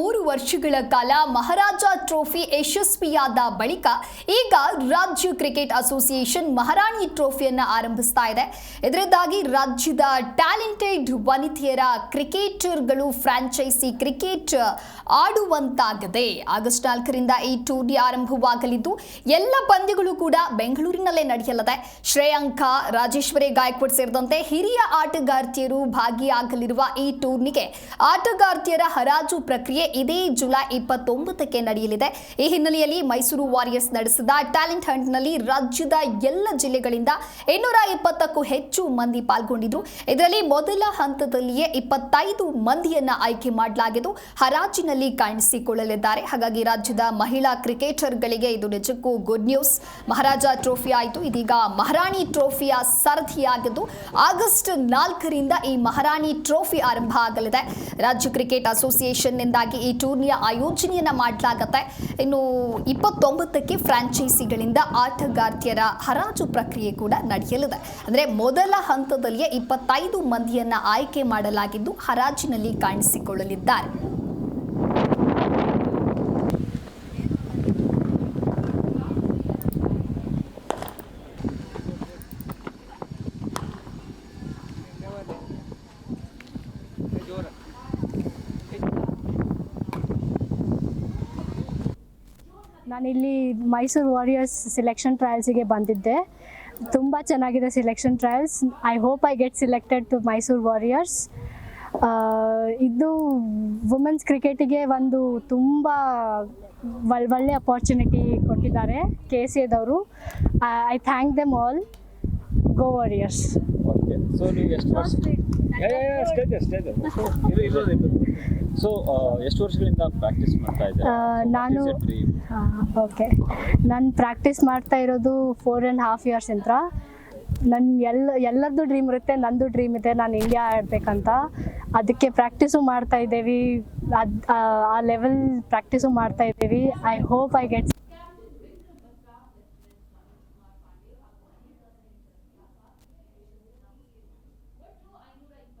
ಮೂರು ವರ್ಷಗಳ ಕಾಲ ಮಹಾರಾಜ ಟ್ರೋಫಿ ಯಶಸ್ವಿಯಾದ ಬಳಿಕ ಈಗ ರಾಜ್ಯ ಕ್ರಿಕೆಟ್ ಅಸೋಸಿಯೇಷನ್ ಮಹಾರಾಣಿ ಟ್ರೋಫಿಯನ್ನು ಆರಂಭಿಸ್ತಾ ಇದೆ. ಇದರಿಂದಾಗಿ ರಾಜ್ಯದ ಟ್ಯಾಲೆಂಟೆಡ್ ವನಿತೆಯರ ಕ್ರಿಕೆಟರ್ಗಳು ಫ್ರಾಂಚೈಸಿ ಕ್ರಿಕೆಟ್ ಆಡುವಂತಾಗಿದೆ. ಆಗಸ್ಟ್ ನಾಲ್ಕರಿಂದ ಈ ಟೂರ್ನಿ ಆರಂಭವಾಗಲಿದ್ದು, ಎಲ್ಲ ಪಂದ್ಯಗಳು ಕೂಡ ಬೆಂಗಳೂರಿನಲ್ಲೇ ನಡೆಯಲಿದೆ. ಶ್ರೇಯಾಂಕ, ರಾಜೇಶ್ವರಿ ಗಾಯಕ್ವಾಡ್ ಸೇರಿದಂತೆ ಹಿರಿಯ ಆಟಗಾರ್ತಿಯರು ಭಾಗಿಯಾಗಲಿರುವ ಈ ಟೂರ್ನಿಗೆ ಆಟಗಾರ್ತಿಯರ ಹರಾಜು ಪ್ರಕ್ರಿಯೆ ಇದೇ ಜುಲೈ ಇಪ್ಪತ್ತೊಂಬತ್ತಕ್ಕೆ ನಡೆಯಲಿದೆ. ಈ ಹಿನ್ನೆಲೆಯಲ್ಲಿ ಮೈಸೂರು ವಾರಿಯರ್ಸ್ ನಡೆಸಿದ ಟ್ಯಾಲೆಂಟ್ ಹಂಟ್ನಲ್ಲಿ ರಾಜ್ಯದ ಎಲ್ಲ ಜಿಲ್ಲೆಗಳಿಂದ ಇನ್ನೂರ ಇಪ್ಪತ್ತಕ್ಕೂ ಹೆಚ್ಚು ಮಂದಿ ಪಾಲ್ಗೊಂಡಿದ್ರು. ಇದರಲ್ಲಿ ಮೊದಲ ಹಂತದಲ್ಲಿಯೇ ಇಪ್ಪತ್ತೈದು ಮಂದಿಯನ್ನ ಆಯ್ಕೆ ಮಾಡಲಾಗಿದ್ದು, ಹರಾಜಿನಲ್ಲಿ ಕಾಣಿಸಿಕೊಳ್ಳಲಿದ್ದಾರೆ. ಹಾಗಾಗಿ ರಾಜ್ಯದ ಮಹಿಳಾ ಕ್ರಿಕೆಟರ್ಗಳಿಗೆ ಇದು ನಿಜಕ್ಕೂ ಗುಡ್ ನ್ಯೂಸ್ ಮಹಾರಾಜ ಟ್ರೋಫಿ ಆಯಿತು. ಇದೀಗ ಮಹಾರಾಣಿ ಟ್ರೋಫಿಯ ಸರದಿಯಾಗಿದ್ದು, ಆಗಸ್ಟ್ ನಾಲ್ಕರಿಂದ ಈ ಮಹಾರಾಣಿ ಟ್ರೋಫಿ ಆರಂಭ ಆಗಲಿದೆ. ರಾಜ್ಯ ಕ್ರಿಕೆಟ್ ಅಸೋಸಿಯೇಷನ್ನಿಂದಾಗಿ ಈ ಟೂರ್ನಿಯ ಆಯೋಜನೆಯನ್ನು ಮಾಡಲಾಗತ್ತೆ. ಇನ್ನು ಇಪ್ಪತ್ತೊಂಬತ್ತಕ್ಕೆ ಫ್ರಾಂಚೈಸಿಗಳಿಂದ ಆಟಗಾರ್ತಿಯರ ಹರಾಜು ಪ್ರಕ್ರಿಯೆ ಕೂಡ ನಡೆಯಲಿದೆ. ಅಂದ್ರೆ ಮೊದಲ ಹಂತದಲ್ಲಿಯೇ ಇಪ್ಪತ್ತೈದು ಮಂದಿಯನ್ನು ಆಯ್ಕೆ ಮಾಡಲಾಗಿದ್ದು ಹರಾಜಿನಲ್ಲಿ ಕಾಣಿಸಿಕೊಳ್ಳಲಿದ್ದಾರೆ. ನಾನಿಲ್ಲಿ ಮೈಸೂರು ವಾರಿಯರ್ಸ್ ಸೆಲೆಕ್ಷನ್ ಟ್ರಯಲ್ಸಿಗೆ ಬಂದಿದ್ದೆ. ತುಂಬ ಚೆನ್ನಾಗಿದೆ selection trials I hope I get selected to Mysuru warriors ಇದು ವುಮೆನ್ಸ್ ಕ್ರಿಕೆಟಿಗೆ ಒಂದು ತುಂಬ ಒಳ್ ಒಳ್ಳೆ ಅಪಾರ್ಚುನಿಟಿ ಕೊಟ್ಟಿದ್ದಾರೆ K C ಎದವರು. I thank them all go warriors so ನೀವು ಎಷ್ಟು ವರ್ಷಗಳಿಂದ ಪ್ರಾಕ್ಟೀಸ್ ಮಾಡ್ತಾ ಇದ್ದಾರೆ? ನಾನು- ಓಕೆ ನಾನು ಪ್ರಾಕ್ಟೀಸ್ ಮಾಡ್ತಾ ಇರೋದು ಫೋರ್ ಆ್ಯಂಡ್ ಹಾಫ್ ಇಯರ್ಸ್ ಅಂತ ನನ್ನ ಎಲ್ಲ ಎಲ್ಲರದ್ದು ಡ್ರೀಮ್ ಇರುತ್ತೆ ನಂದು ಡ್ರೀಮ್ ಇದೆ ನಾನು ಇಂಡಿಯಾ ಆಡಬೇಕಂತ. ಅದಕ್ಕೆ ಪ್ರಾಕ್ಟೀಸು ಮಾಡ್ತಾ ಇದ್ದೀವಿ. ಅದು ಆ ಲೆವೆಲ್ ಪ್ರಾಕ್ಟೀಸು ಮಾಡ್ತಾ ಇದ್ದೀವಿ. I hope I get